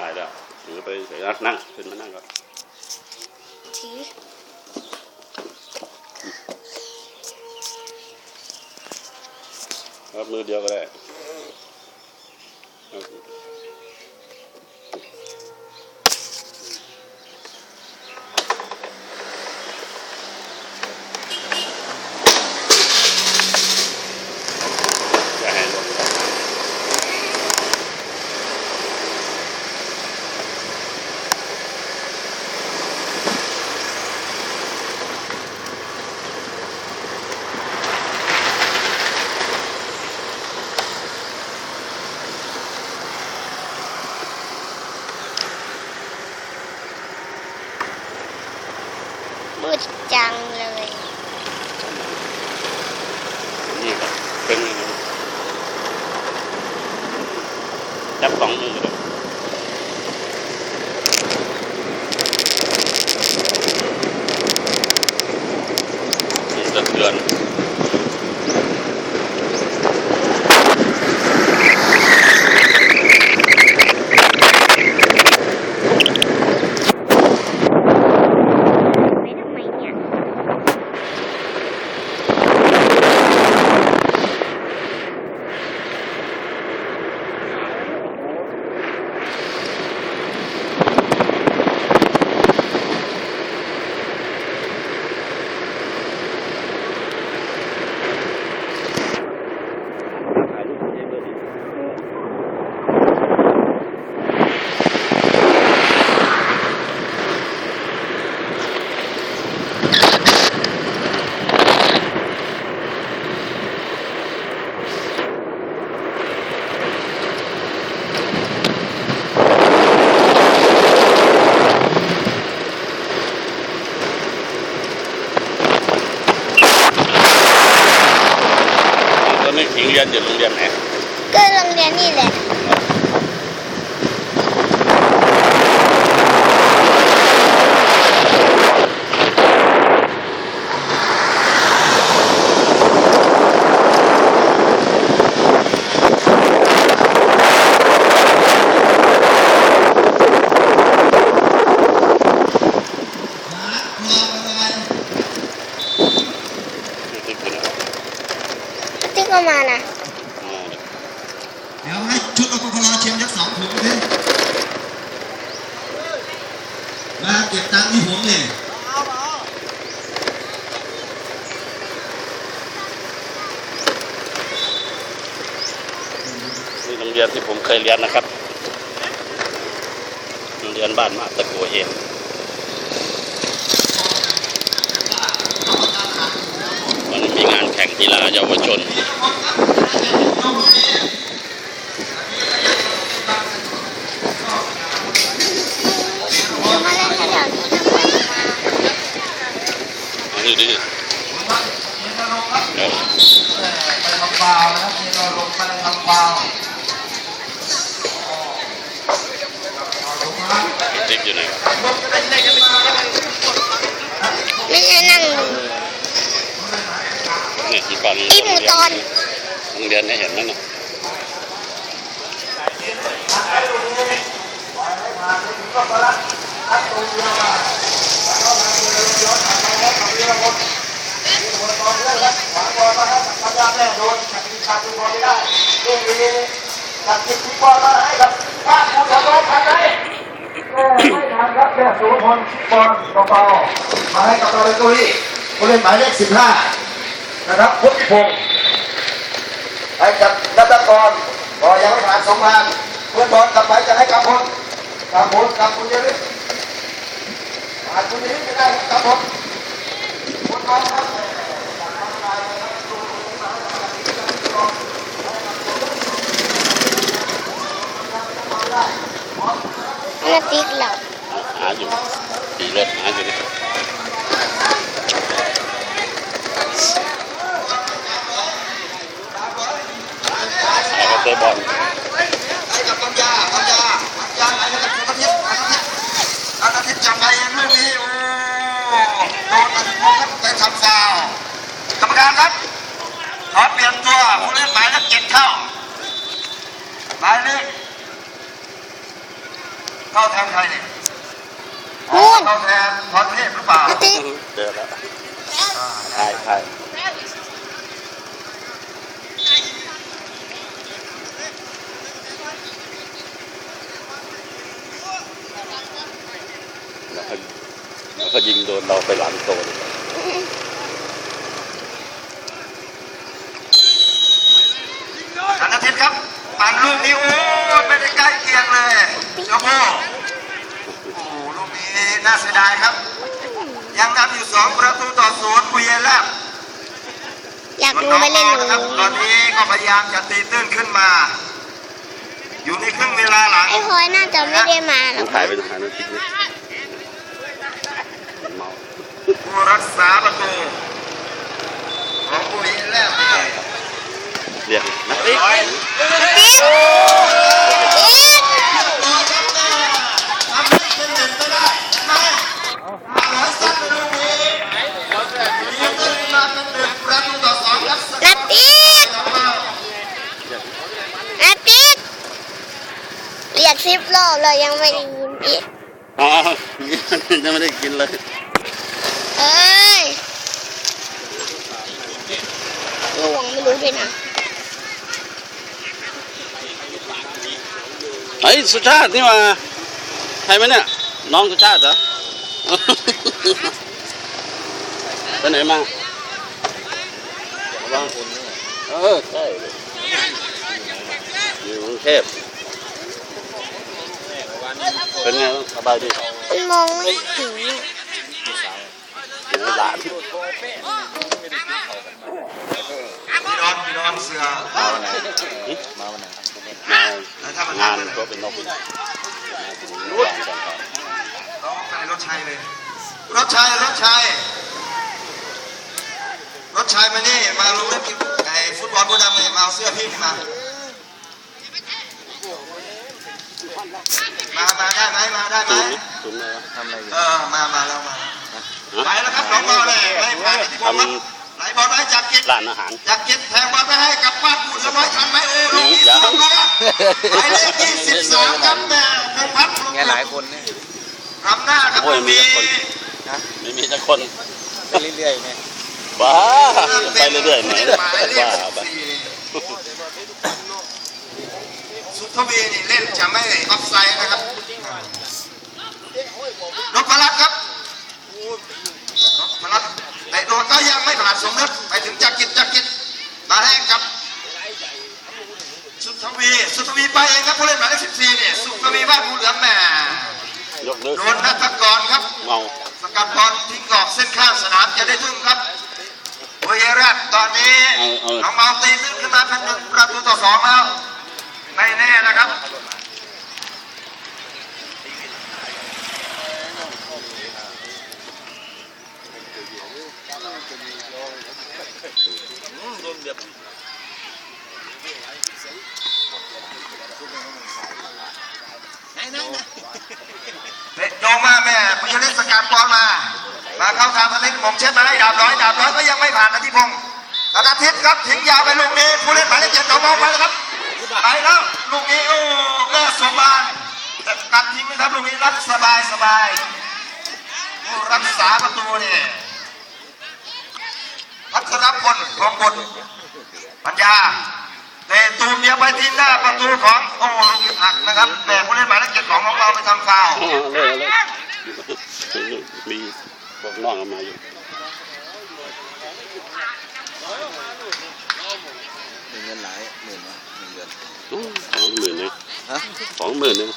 ถ่ายแล้วถือไปเฉยๆนั่งขึ้นมานั่งก่อนถือครับมือเดียวก็ได้ครับ อย่าให้หล่น มืดจังเลยนี่ครับเป็นอย่างนี้จับสองมือเลยเตือนไปทำไมเนี่ย ถ่ายรูปเองเลยดิตอนนี้ขิงเรียนอยู่โรงเรียนไหน ก็โรง เรียนนี่แหละ นี่คือคืออะไร ติ๊กเอามานะ อ่า เดี๋ยวให้ชุดอปพลชิมยักษ์สองถุงดิมาเก็บตังค์ที่ผมเนี่ย นี่โรง เรียนที่ผมเคยเรียนนะครับโรงเรียนบ้านมาตะโกเองมันมีงานแข่งกีฬาเยาวชน จะมาเล่นแถวนี้ทำไมมา อันนี้ดิเออ ไปทำฟาวนะครับนี่เราลงไปทำฟาว ติ๊กอยู่ไหนวะ ไม่ใช่นั่งดู เนี่ยที่ฟังอีหมูตอนโรงเรียนให้เห็นนั่นน่ะไม่ทันครับแค่สุรพลบอลเบาๆมาให้กับเราเลยตุ้ยผู้เล่นหมายเลขสิบห้า นะครับพุทธิพงศ์ให้กับนัตกรก็ยังไม่ผ่านสองพันเพื่อนบอลกลับไปจะให้กับพลกับพลกับคุณเยริผ่านคุณเยริไม่ได้ครับกับพลพลบอลครับมาติ๊กเราหาอยู่ขี่รถหาอยู่นี่หาก็เตะบอล ให้กับปัญญาปัญญาปัญญาไหนให้กับสุภทิพย์อาทิตย์อาทิตย์จำไปเองเรื่องนี้โอ้โดนตัดโมครับไปทำฟาวล์กรรมการครับขอเปลี่ยนตัวผู้เล่นหมายเลขเจ็ดเข้าหมายเลขเข้าแทนใครเนี่ยนู่นเข้าแทนพรเทพหรือเปล่านาทีเจอแล้วถ่ายถ่ายแล้วก็แล้วก็ยิงโดนเราไปหลังโตเลย ธนทิศครับปั่นลูกนี้โอ้ยไม่ได้ใกล้เคียงเลยโยโบโอ้โหลูก นี้น่าเสียดายครับ ยังนำอยู่สองประตูต่อศูนย์คุยเยนแล้วอยากดูไปเล่นหนูนะครับ ตอนนี้ก็พยายามจะตีตื้นขึ้นมา อยู่ในครึ่งเวลาหลังไอ้พลอยน่าจะไม่ได้มาหรต้ออกงถ่ายไปตรงนั้นนะคิดนี่เมาผู้รักษาประตูของคุยเยนแล้วเรียกนักเตะร้อยติ๊ก สิบรอบเลยยังไม่ได้ยินอีกอ๋อยังไม่ได้กินเลย เอ้ยลวงไม่รู้ด้วยนะไอ้ยสุชาตินี่มาใช่ไหมเนี่ย น้องสุชาติเหรอ ไปไหนมาบ้างเออ ใช่เลยอยู่กรุงเทพ เป็นไงบ้างสบายดีมันมองไม่เห็นหลานพี่ดอนพี่ดอนเสือมาวันไหนมาวันไหนมางานก็เป็นนกเป็นมาถึงวางกันต่อน้องไปรถชัยเลยรถชัยรถชัยรถชัยมานี่มาลงเล่นไอ้ฟุตบอลบูดำเลยมาเอาเสื้อพี่มา มามาได้ไหมมาได้ไหมจุ่มจุ่มเลยวะทำอะไรเออมามาแล้วมาไปแล้วครับน้องบอลเลยไม่ผ่านที่ผมครับไหลบอลไปจากกิจร้านอาหารจากกิจแทงบอลไปให้กับบ้านบุญเรียบร้อยทันไหมโอ้ลูกนี้สองตัวหมายเลขยี่สิบสามครับแม่พงพัฒน์ไงหลายคนเนี่ยรำหน้าครับโอ้ยมีมีแต่คนไม่มีแต่คนไปเรื่อยๆเนี่ยบ้าไปเรื่อยๆไหนหมายเลขบ้าสิบไปสี่สุ ทวีนี่เล่นจะไม่ออฟไซด์นะครับนพรัตน์ครับนพรัตน์แต่โดนก็ยังไม่ผ่านสมนึกไปถึงจักริดจักริดมาแรงกับสุทวีสุทวีไปเองครับผู้เล่นหมายเลขสิบสี่เนี่ยสุทวีบ้านภูเหลืองแหม่ยกเลิกโดนนัทกรครับเมาสกัดบอลทิ้งกรอบเส้นข้างสนามจะได้ทุ่งครับโอยแรกตอนนี้น้องเมาตีตื้นขึ้นมาเป็นหนึ่งประตูต่อสองแล้ว ไม่แน่นะครับเตะโยมาแม่พยาเล่นสกัดบอลมา มาเข้าทางพลิกผมเช็ดมาให้ดาบร้อยดาบร้อยก็ยังไม่ผ่านนาทีพงศ์ธนาทิพย์ครับทิ้งยาวไปลูกนี้ผู้เล่นหมายเลขเจ็ดของเราไปแล้วครับ ไปแล้วลูกนี้โอ้แม่สมบานแต่กัดทิ้งนะครับลูกนี้รับสบายสบายผู้รักษาประตูนี่พัทรพลทองบนปัญญาเตะตูมเดียวไปที่หน้าประตูของโอ้ลูกหักนะครับแม่ผู้เล่นหมายเลขเจ็ดของเราไปทำฟาวมีพวกน้องเอามาอยู่ มีเงินหลายหมื่นวะหนึ่งเดือนสองหมื่นเองฮะ สองหมื่นเอง